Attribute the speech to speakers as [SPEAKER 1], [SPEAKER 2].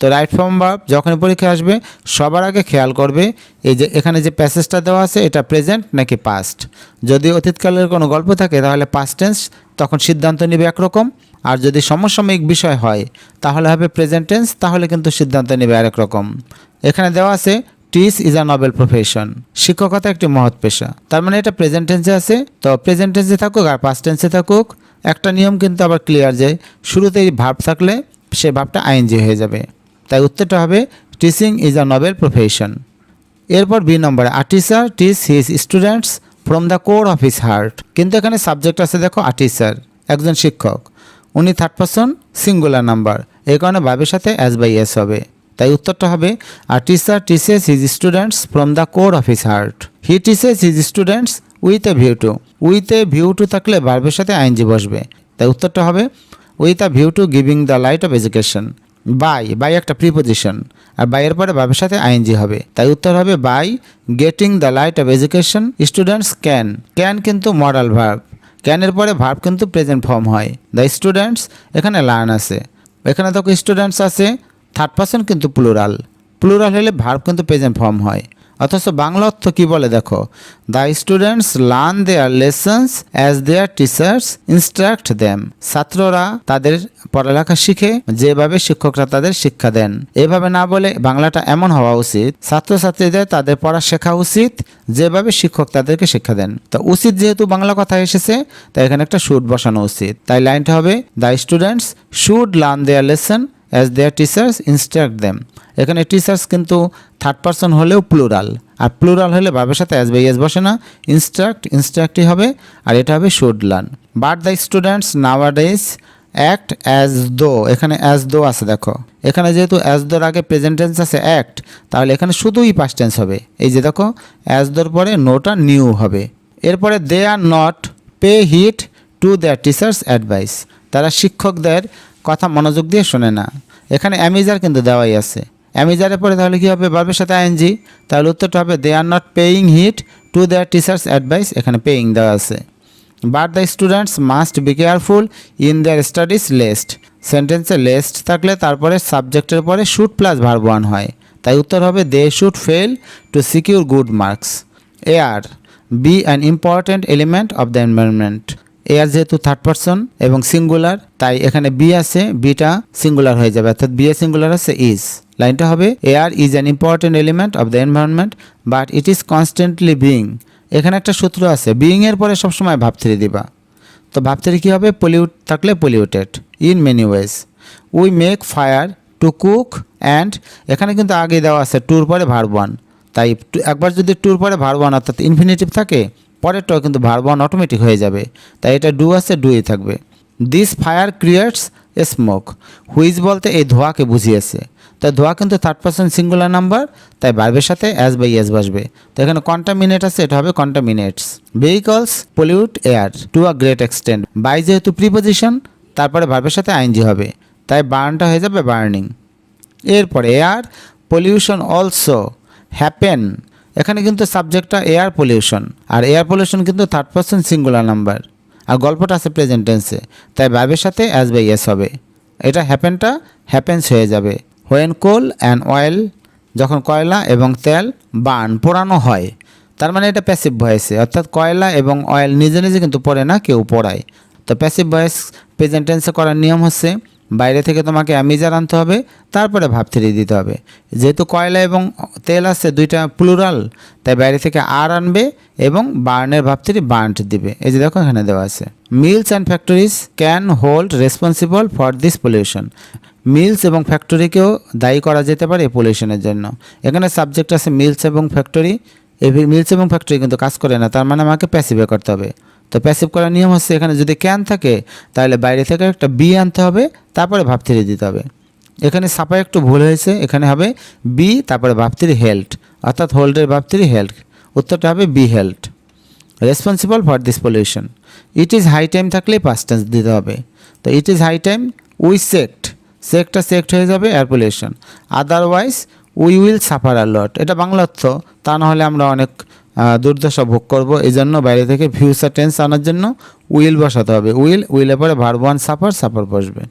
[SPEAKER 1] তো right form verb যখনই পরীক্ষা আসবে, সবার আগে খেয়াল করবে এই যে এখানে যে প্যাসেজটা দেওয়া আছে, এটা প্রেজেন্ট নাকি পাস্ট যদি অতীতকালের কোনো গল্প থাকে, তাহলে পাস্ট টেন্স তখন সিদ্ধান্ত নেবে একরকম। আর যদি সমসাময়িক বিষয় হয়, তাহলে হবে প্রেজেন্ট টেন্স তাহলে কিন্তু সিদ্ধান্ত নেবে আরেক রকম এখানে দেওয়া আছে this is a noble profession শিক্ষকতা একটি মহৎ পেশা। তার মানে এটা প্রেজেন্ট টেন্সে আছে। তো প্রেজেন্ট টেন্সে থাকুক আর পাস্ট টেন্সে থাকুক, একটা নিয়ম কিন্তু আবার ক্লিয়ার যে শুরুতেই ভাব থাকলে সে ভাবটা আইনজি হয়ে যাবে। তাই উত্তরটা হবে teaching is a noble profession এরপর বি নম্বরে a teacher teach his students from the core of his heart কিন্তু এখানে সাবজেক্ট আছে দেখো আ টিচার একজন শিক্ষক। উনি থার্ড পারসন সিঙ্গুলার নাম্বার এই কারণে ভাবের সাথে অ্যাজ বাই এস হবে। তাই উত্তরটা হবে আর teacher teaches his students from the core of his heart he teaches his students with a view to with a view to থাকলে ভার্বের সাথে আইনজি বসবে। তাই উত্তরটা হবে with a view to giving the light of education by by একটা preposition আর বাইয়ের পরে বাবের সাথে আইনজি হবে। তাই উত্তর হবে by getting the light of education students can can কিন্তু মডাল ভার্ব ক্যানের পরে ভার্ব কিন্তু প্রেজেন্ট ফর্ম হয়। দ্য স্টুডেন্টস এখানে লার্ন আছে। এখানে তো স্টুডেন্টস আছে থার্ড পার্সন কিন্তু প্লুরাল প্লুরাল হলে ভার্ব কিন্তু প্রেজেন্ট ফর্ম হয়। অথচ বাংলা অর্থ কী বলে দেখো? The students learn their lessons as their teachers instruct them ছাত্ররা তাদের পড়ালেখা শিখে যেভাবে শিক্ষকরা তাদের শিক্ষা দেন। এভাবে না বলে বাংলাটা এমন হওয়া উচিত, ছাত্রছাত্রীদের তাদের পড়া শেখা উচিত, যেভাবে শিক্ষক তাদেরকে শিক্ষা দেন। তো উচিত যেহেতু বাংলা কথা এসেছে, তাই এখানে একটা শুট বসানো উচিত। তাই লাইনটা হবে the students should learn their lesson as their teachers instruct them এখানে টিচার্স কিন্তু থার্ড পার্সন হলেও প্লুরাল আর প্লুরাল হলে ভাবের সাথে অ্যাজ বাই এস বসে না। ইনস্ট্রাক্ট ইনস্ট্রাক্টই হবে, আর এটা হবে should learn but the students nowadays act as though এখানে অ্যাজ দো আছে দেখো। এখানে যেহেতু অ্যাজ দোর আগে প্রেজেন্ট টেন্স আছে অ্যাক্ট তাহলে এখানে শুধুই পাস্ট টেন্স হবে। এই যে দেখো অ্যাজ দোর পরে নোটা নিউ হবে। এরপরে they are not pay heed to their teachers advice তারা শিক্ষকদের কথা মনোযোগ দিয়ে শোনে না। এখানে অ্যামিজার কিন্তু দেওয়াই আছে। অ্যামিজারের পরে তাহলে কী হবে? ভার্বের সাথে আইএনজি। তাহলে উত্তরটা হবে they are not paying heed to their teachers advice এখানে পেইং দেওয়া আছে। But the students must be careful in their studies lest সেন্টেন্সে লেস্ট থাকলে তারপরে সাবজেক্টের পরে শুট প্লাস ভার্ব হয়। তাই উত্তর হবে they should fail to secure good marks a R be an important element of the environment air যেহেতু থার্ড পারসন এবং সিঙ্গুলার তাই এখানে বি আছে বিটা সিঙ্গুলার হয়ে যাবে। অর্থাৎ বি এ সিঙ্গুলার আছে ইজ লাইনটা হবে air is an important element of the environment but it is constantly being এখানে একটা সূত্র আছে বিইং এর পরে সবসময় ভাবথ্রি দিবা। তো ভাবথ্রি কী হবে? পলিউট থাকলে polluted in many ways we make fire to cook and এখানে কিন্তু আগে দেওয়া আছে টুর পরে ভার্ব ওয়ান তাই একবার যদি টুর পরে ভার্ব ওয়ান অর্থাৎ ইনফিনিটিভ থাকে পরেরটাও কিন্তু ভার্ব ওয়ান অটোমেটিক হয়ে যাবে। তাই এটা ডু আছে ডুই থাকবে। This fire creates a smoke which বলতে এই ধোঁয়াকে বুঝিয়েছে। তাই ধোঁয়া কিন্তু থার্ড পার্সন সিঙ্গুলার নাম্বার তাই ভার্বের সাথে অ্যাজ বাই অ্যাজ বসবে। তো এখানে কন্টামিনেট আছে, এটা হবে contaminates vehicles pollute air to a great extent by যেহেতু প্রিপোজিশন তারপরে ভার্বের সাথে আইনজি হবে। তাই বার্নটা হয়ে যাবে বার্নিং এরপরে এয়ার পলিউশন অলসো হ্যাপেন এখানে কিন্তু সাবজেক্টটা এয়ার পলিউশন, আর এয়ার পলিউশন কিন্তু থার্ড পার্সন সিঙ্গুলার নাম্বার আর গল্পটা আছে প্রেজেন্ট টেন্সে তাই ভাবের সাথে অ্যাজ বাই এস হবে। এটা হ্যাপেনটা হ্যাপেন্স হয়ে যাবে। হোয়েন কোল অ্যান্ড অয়েল যখন কয়লা এবং তেল বার্ন পোড়ানো হয়, তার মানে এটা প্যাসিভ ভয়েসে অর্থাৎ কয়লা এবং অয়েল নিজে নিজে কিন্তু পড়ে না, কেউ পড়ায়। তো প্যাসিভ ভয়েস প্রেজেন্ট টেন্সে করার নিয়ম হচ্ছে বাইরে থেকে তোমাকে অ্যামিজার আনতে হবে, তারপরে ভাবথিরি দিতে হবে। যেহেতু কয়লা এবং তেল আছে, দুইটা প্লুরাল তাই বাইরে থেকে আর আনবে এবং বার্নের ভাবথিরি বার্নট দিবে। এই যে দেখো এখানে দেওয়া আছে। Mills and factories can hold responsible for this pollution. Mills এবং ফ্যাক্টরিকেও দায়ী করা যেতে পারে পলিউশনের জন্য। এখানে সাবজেক্ট আছে মিলস এবং ফ্যাক্টরি। এই মিলস এবং ফ্যাক্টরি কিন্তু কাজ করে না, তার মানে আমাকে প্যাসিভে করতে হবে। তো প্যাসিভ করার নিয়ম হচ্ছে এখানে যদি ক্যান থাকে, তাহলে বাইরে থেকে একটা বি আনতে হবে, তারপরে ভাবথিরি দিতে হবে। এখানে ছাপায় একটু ভুল হয়েছে, এখানে হবে বি তারপরে ভাবথিরি হেল্ড অর্থাৎ হোল্ডের ভাবথিরি হেল্ড উত্তরটা হবে be held responsible for this pollution it is high time থাকলেই পাঁচ টেন্স দিতে হবে। তো it is high time we sect সেক্টটা sect হয়ে যাবে air pollution otherwise we will suffer a lot এটা বাংলা অর্থ, তা নাহলে আমরা অনেক দুর্দশা ভোগ করব। এই জন্য বাইরে থেকে ফিউচার টেন্স আনার জন্য উইল বসাতে হবে। উইল উইলের পরে ভার্ব ওয়ান সাফার সাফার বসবে।